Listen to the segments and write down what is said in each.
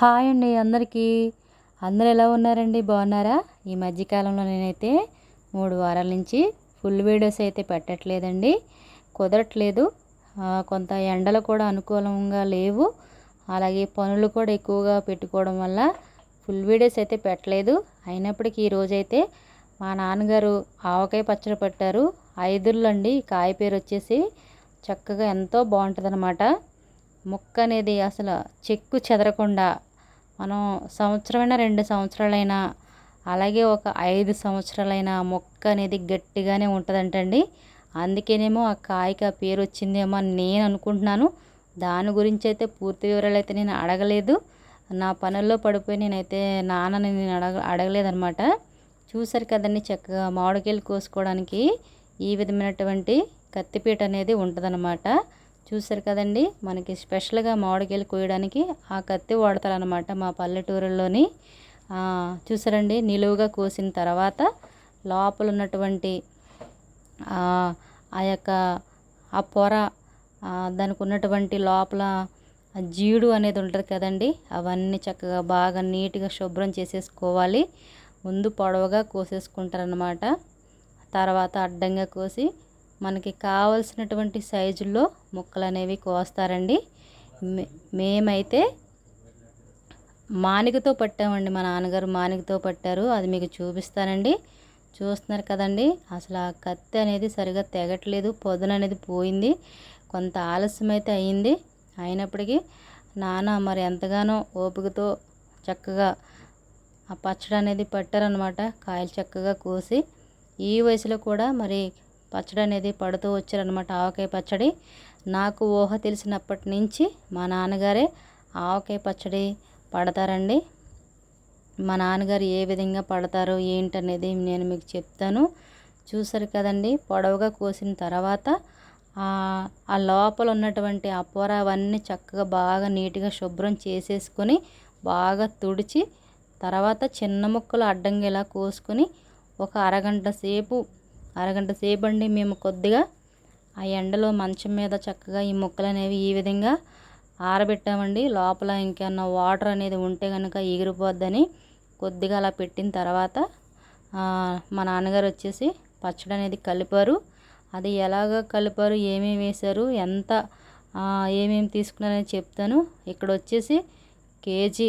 Hi అండి అందరికీ. అందరు ఎలా ఉన్నారండి? బాగున్నారా? ఈ మధ్యకాలంలో నేనైతే మూడు వారాల నుంచి ఫుల్ వీడియోస్ అయితే పెట్టట్లేదండి. కుదరట్లేదు. కొంత ఎండలు కూడా అనుకూలంగా లేవు. అలాగే పనులు కూడా ఎక్కువగా పెట్టుకోవడం వల్ల ఫుల్ వీడియోస్ అయితే పెట్టలేదు. అయినప్పటికీ ఈరోజైతే మా నాన్నగారు ఆవకాయ పచ్చడి పెట్టారు. ఐదుర్లు అండి కాయ పేరు వచ్చేసి చక్కగా ఎంతో బాగుంటుంది ముక్క అనేది అసలు చెక్కు చెదరకుండా మనం సంవత్సరమైనా రెండు సంవత్సరాలైనా అలాగే ఒక ఐదు సంవత్సరాలైనా మొక్క అనేది గట్టిగానే ఉంటుందంటండి. అందుకేనేమో ఆ కాయకి ఆ పేరు వచ్చిందేమో అని నేను అనుకుంటున్నాను. దాని గురించి అయితే పూర్తి వివరాలు అయితే నేను అడగలేదు. నా పనుల్లో పడిపోయి నేనైతే నాన్నని నేను అడగ అడగలేదనమాట. చూసారు కదండి చక్కగా మామిడికాయలు కోసుకోవడానికి ఈ విధమైనటువంటి కత్తిపీట అనేది ఉంటుందన్నమాట చూసారు కదండి మనకి స్పెషల్గా మామిడికాయలు కోయడానికి ఆ కత్తి వాడతారనమాట మా పల్లెటూరులోని చూసారండి నిలువుగా కోసిన తర్వాత లోపల ఉన్నటువంటి ఆ యొక్క ఆ పొర దానికి ఉన్నటువంటి లోపల జీడు అనేది ఉంటుంది కదండి అవన్నీ చక్కగా బాగా నీట్గా శుభ్రం చేసేసుకోవాలి. ముందు పొడవుగా కోసేసుకుంటారనమాట తర్వాత అడ్డంగా కోసి మనకి కావలసినటువంటి సైజుల్లో ముక్కలు అనేవి కోస్తారండి. మే మేమైతే మానికతో పట్టామండి. మా నాన్నగారు మానికతో పట్టారు. అది మీకు చూపిస్తానండి. చూస్తున్నారు కదండి. అసలు ఆ కత్తి అనేది సరిగా తెగట్లేదు. పొదన అనేది పోయింది. కొంత ఆలస్యం అయితే అయ్యింది అయినప్పటికీ నాన్న మరి ఎంతగానో ఓపికతో చక్కగా ఆ పచ్చడి అనేది పట్టారనమాట కాయలు చక్కగా కోసి ఈ వయసులో కూడా మరి పచ్చడి అనేది పడుతూ వచ్చారనమాట ఆవకాయ పచ్చడి. నాకు ఊహ తెలిసినప్పటి నుంచి మా నాన్నగారే ఆవకాయ పచ్చడి పడతారండి. మా నాన్నగారు ఏ విధంగా పడతారు ఏంటనేది నేను మీకు చెప్తాను. చూసారు కదండి పొడవుగా కోసిన తర్వాత ఆ లోపల ఉన్నటువంటి ఆ అవన్నీ చక్కగా బాగా నీట్గా శుభ్రం చేసేసుకొని బాగా తుడిచి తర్వాత చిన్న ముక్కలు అడ్డంగా ఇలా కోసుకొని ఒక అరగంట సేపు అరగంట సేపు అండి మేము కొద్దిగా ఆ ఎండలో మంచం మీద చక్కగా ఈ ముక్కలు అనేవి ఈ విధంగా ఆరబెట్టామండి. లోపల ఇంకేమన్నా వాటర్ అనేది ఉంటే కనుక ఎగిరిపోద్దని కొద్దిగా అలా పెట్టిన తర్వాత మా నాన్నగారు వచ్చేసి పచ్చడి అనేది కలిపారు. అది ఎలాగ కలిపారు ఏమేమి వేశారు ఎంత ఏమేమి తీసుకున్నారని చెప్తాను. ఇక్కడ వచ్చేసి కేజీ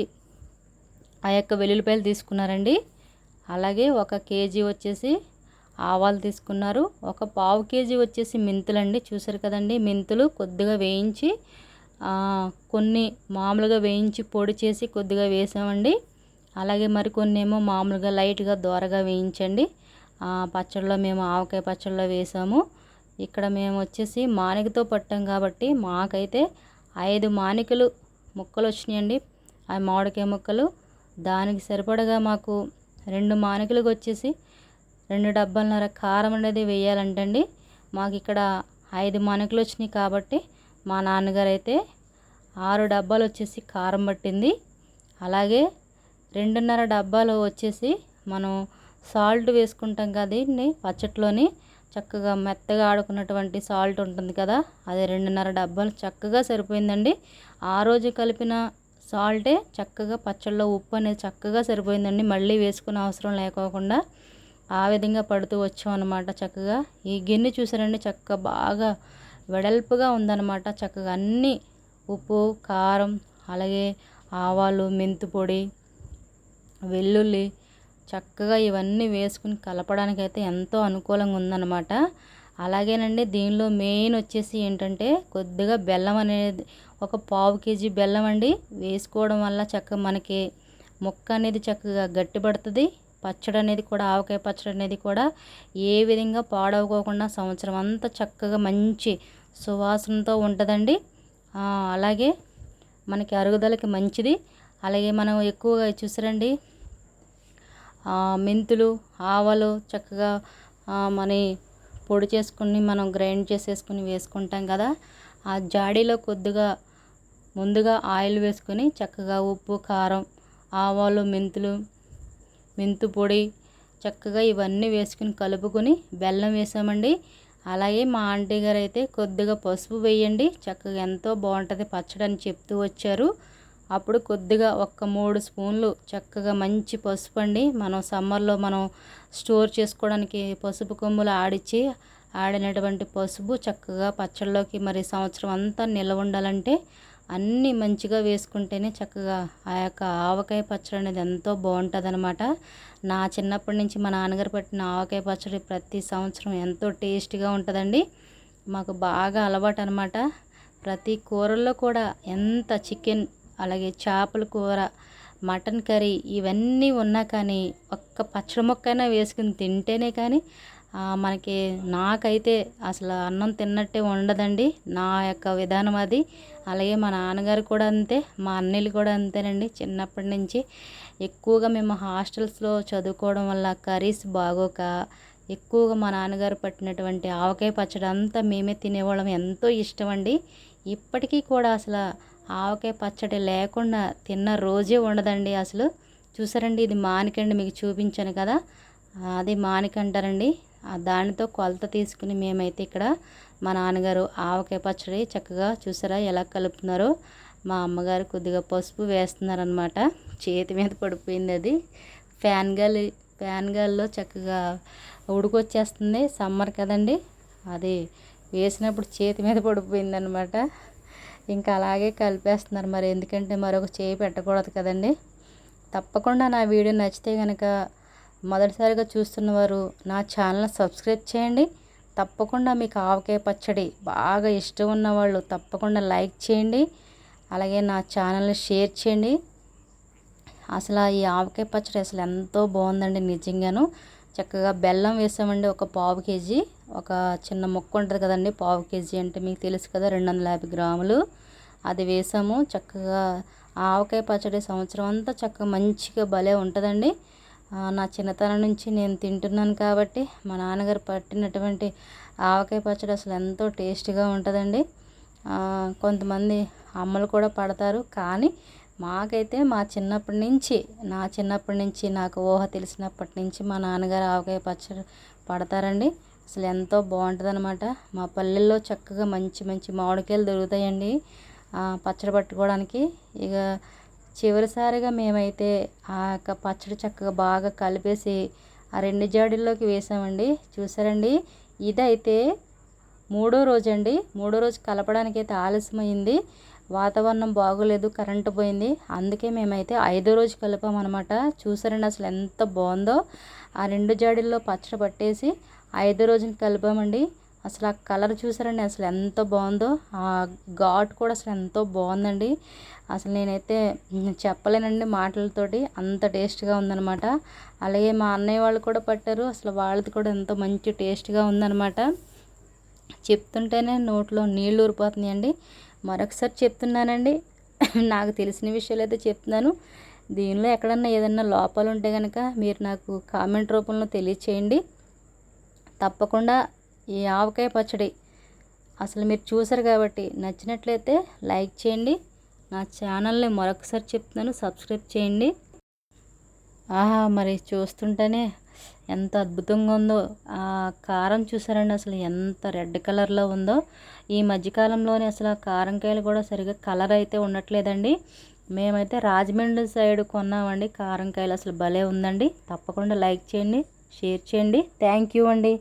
ఆ యొక్క వెల్లుల్లిపాయలు తీసుకున్నారండి. అలాగే ఒక కేజీ వచ్చేసి ఆవాలు తీసుకున్నారు. ఒక పావు కేజీ వచ్చేసి మెంతులండి. చూసారు కదండి మెంతులు కొద్దిగా వేయించి కొన్ని మామూలుగా వేయించి పొడి చేసి కొద్దిగా వేసామండి. అలాగే మరికొన్ని ఏమో మామూలుగా లైట్గా దోరగా వేయించండి. పచ్చళ్ళలో పచ్చడిలో మేము ఆవకాయ పచ్చడిలో వేసాము. ఇక్కడ మేము వచ్చేసి మానికతో పట్టాం కాబట్టి మాకైతే ఐదు మానికలు ముక్కలు వచ్చినాయండి. ఆ మామిడికాయ ముక్కలు. దానికి సరిపడగా మాకు రెండు మానికలకు వచ్చేసి రెండు డబ్బాలన్నర కారం అనేది వేయాలంటండి. మాకు ఇక్కడ ఐదు మనకులు వచ్చినాయి కాబట్టి మా నాన్నగారు అయితే ఆరు డబ్బాలు వచ్చేసి కారం పట్టింది. అలాగే రెండున్నర డబ్బాలు వచ్చేసి మనం సాల్ట్ వేసుకుంటాం కదండి పచ్చట్లోని చక్కగా మెత్తగా ఆడుకున్నటువంటి సాల్ట్ ఉంటుంది కదా అది రెండున్నర డబ్బాలు చక్కగా సరిపోయిందండి. ఆ రోజు కలిపిన సాల్టే చక్కగా పచ్చళ్ళలో ఉప్పు అనేది చక్కగా సరిపోయిందండి. మళ్ళీ వేసుకునే అవసరం లేకోకుండా ఆ విధంగా పడుతూ వచ్చాం అనమాట చక్కగా. ఈ గిన్నె చూసారండి చక్కగా బాగా వెడల్పుగా ఉందన్నమాట చక్కగా. అన్నీ ఉప్పు కారం అలాగే ఆవాలు మెంతి పొడి వెల్లుల్లి చక్కగా ఇవన్నీ వేసుకుని కలపడానికి అయితే ఎంతో అనుకూలంగా ఉందన్నమాట. అలాగేనండి దీనిలో మెయిన్ వచ్చేసి ఏంటంటే కొద్దిగా బెల్లం అనేది ఒక పావు కేజీ బెల్లం అండి. వేసుకోవడం వల్ల చక్కగా మనకి ముక్క అనేది చక్కగా గట్టిపడుతుంది. పచ్చడి అనేది కూడా ఆవకాయ పచ్చడి అనేది కూడా ఏ విధంగా పాడవకోకుండా సంవత్సరం అంతా చక్కగా మంచి సువాసనతో ఉంటుందండి. అలాగే మనకి అరుగుదలకి మంచిది. అలాగే మనం ఎక్కువగా చూసారండి మెంతులు ఆవాలు చక్కగా మన పొడి చేసుకుని మనం గ్రైండ్ చేసేసుకుని వేసుకుంటాం కదా. ఆ జాడీలో కొద్దిగా ముందుగా ఆయిల్ వేసుకొని చక్కగా ఉప్పు కారం ఆవాలు మెంతులు మెంతు పొడి చక్కగా ఇవన్నీ వేసుకుని కలుపుకొని బెల్లం వేసామండి. అలాగే మా ఆంటీ గారు అయితే కొద్దిగా పసుపు వేయండి. చక్కగా ఎంతో బాగుంటుంది పచ్చడి అని చెప్తూ వచ్చారు. అప్పుడు కొద్దిగా ఒక్క మూడు స్పూన్లు చక్కగా మంచి పసుపు అండి. మనం సమ్మర్లో మనం స్టోర్ చేసుకోవడానికి పసుపు కొమ్ములు ఆడిచ్చి ఆడినటువంటి పసుపు చక్కగా పచ్చళ్ళలోకి మరి సంవత్సరం అంతా నిల్వ ఉండాలంటే అన్నీ మంచిగా వేసుకుంటేనే చక్కగా ఆ యొక్క ఆవకాయ పచ్చడి అనేది ఎంతో బాగుంటుంది అనమాట నా చిన్నప్పటి నుంచి మా నాన్నగారు పెట్టిన ఆవకాయ పచ్చడి ప్రతి సంవత్సరం ఎంతో టేస్టీగా ఉంటుందండి. మాకు బాగా అలవాటు అనమాట ప్రతి కూరల్లో కూడా ఎంత చికెన్ అలాగే చేపల కూర మటన్ కర్రీ ఇవన్నీ ఉన్నా కానీ ఒక్క పచ్చడి మొక్కైనా వేసుకుని తింటేనే కానీ మనకి నాకైతే అసలు అన్నం తిన్నట్టే ఉండదండి. నా యొక్క విధానం అది. అలాగే మా నాన్నగారు కూడా అంతే మా అన్నయ్యలు కూడా అంతేనండి. చిన్నప్పటి నుంచి ఎక్కువగా మేము హాస్టల్స్లో చదువుకోవడం వల్ల కర్రీస్ బాగోక ఎక్కువగా మా నాన్నగారు పట్టినటువంటి ఆవకాయ పచ్చడి అంతా మేమే తినేవాళ్ళం. ఎంతో ఇష్టం అండి ఇప్పటికీ కూడా అసలు ఆవకాయ పచ్చడి లేకుండా తిన్న రోజే ఉండదండి అసలు. చూసారండి ఇది మానికండి మీకు చూపించాను కదా. అది మానిక అంటారండి దానితో కొలత తీసుకుని మేమైతే ఇక్కడ మా నాన్నగారు ఆవకాయ పచ్చడి చక్కగా చూసారా ఎలా కలుపుతున్నారో. మా అమ్మగారు కొద్దిగా పసుపు వేస్తున్నారనమాట చేతి మీద పడిపోయింది అది. ఫ్యాన్ గాలి ఫ్యాన్ గాలిలో చక్కగా ఉడికొచ్చేస్తుంది. సమ్మర్ కదండి. అది వేసినప్పుడు చేతి మీద పడిపోయింది అనమాట ఇంకా అలాగే కలిపేస్తున్నారు మరి. ఎందుకంటే మరొక చేయి పెట్టకూడదు కదండి. తప్పకుండా నా వీడియో నచ్చితే కనుక మొదటిసారిగా చూస్తున్నవారు నా ఛానల్ సబ్స్క్రైబ్ చేయండి. తప్పకుండా మీకు ఆవకాయ పచ్చడి బాగా ఇష్టం ఉన్నవాళ్ళు తప్పకుండా లైక్ చేయండి. అలాగే నా ఛానల్ని షేర్ చేయండి. అసలు ఈ ఆవకాయ పచ్చడి అసలు ఎంతో బాగుందండి నిజంగాను. చక్కగా బెల్లం వేసామండి ఒక పావు కేజీ. ఒక చిన్న ముక్క ఉంటుంది కదండి పావు కేజీ అంటే మీకు తెలుసు కదా రెండు వందల యాభై గ్రాములు. అది వేసాము. చక్కగా ఆవకాయ పచ్చడి సంవత్సరం అంతా చక్కగా మంచిగా భలే ఉంటుందండి. నా చిన్నతనం నుంచి నేను తింటున్నాను కాబట్టి మా నాన్నగారు పట్టినటువంటి ఆవకాయ పచ్చడి అసలు ఎంతో టేస్టీగా ఉంటుందండి. కొంతమంది అమ్మలు కూడా పడతారు. కానీ మాకైతే మా చిన్నప్పటి నుంచి నా చిన్నప్పటి నుంచి నాకు ఊహ తెలిసినప్పటి నుంచి మా నాన్నగారు ఆవకాయ పచ్చడి పడతారండి. అసలు ఎంతో బాగుంటుందన్నమాట. మా పల్లెల్లో చక్కగా మంచి మంచి మామిడికాయలు దొరుకుతాయండి పచ్చడి పట్టుకోవడానికి. ఇక చివరిసారిగా మేమైతే ఆ యొక్క పచ్చడి చక్కగా బాగా కలిపేసి ఆ రెండు జాడీల్లోకి వేసామండి. చూసారండి? ఇదైతే మూడో రోజు అండి మూడో రోజు కలపడానికి అయితే ఆలస్యమైంది. వాతావరణం బాగోలేదు కరెంటు పోయింది. అందుకే మేమైతే ఐదో రోజు కలిపామన్నమాట. చూసారండి అసలు ఎంత బాగుందో. ఆ రెండు జాడీల్లో పచ్చడి పట్టేసి ఐదో రోజున కలిపామండి. అసలు ఆ కలర్ చూసారండి? అసలు ఎంత బాగుందో? ఆ ఘాట్ కూడా అసలు ఎంతో బాగుందండి. అసలు నేనైతే చెప్పలేనండి మాటలతోటి. అంత టేస్ట్గా ఉందనమాట అలాగే మా అన్నయ్య వాళ్ళు కూడా పట్టారు. అసలు వాళ్ళది కూడా ఎంతో మంచి టేస్ట్గా ఉందనమాట చెప్తుంటేనే నోట్లో నీళ్ళు ఊరిపోతున్నాయండి. మరొకసారి చెప్తున్నానండి. నాకు తెలిసిన విషయాలు అయితే చెప్తున్నాను. దీనిలో ఎక్కడన్నా ఏదన్నా లోపాలు ఉంటే కనుక మీరు నాకు కామెంట్ రూపంలో తెలియచేయండి. తప్పకుండా ఈ ఆవకాయ పచ్చడి. అసలు మీరు చూసారు కాబట్టి నచ్చినట్లయితే లైక్ చేయండి. నా ఛానల్ని మరొకసారి చెప్తున్నాను సబ్స్క్రైబ్ చేయండి. ఆహా మరి చూస్తుంటేనే ఎంత అద్భుతంగా ఉందో. ఆ కారం చూసారండి అసలు ఎంత రెడ్ కలర్లో ఉందో. ఈ మధ్యకాలంలోనే అసలు కారంకాయలు కూడా సరిగ్గా కలర్ అయితే ఉండట్లేదండి. మేమైతే రాజమండ్రి సైడ్ కొన్నామండి కారంకాయలు. అసలు భలే ఉందండి. తప్పకుండా లైక్ చేయండి షేర్ చేయండి. థ్యాంక్ యూ అండి.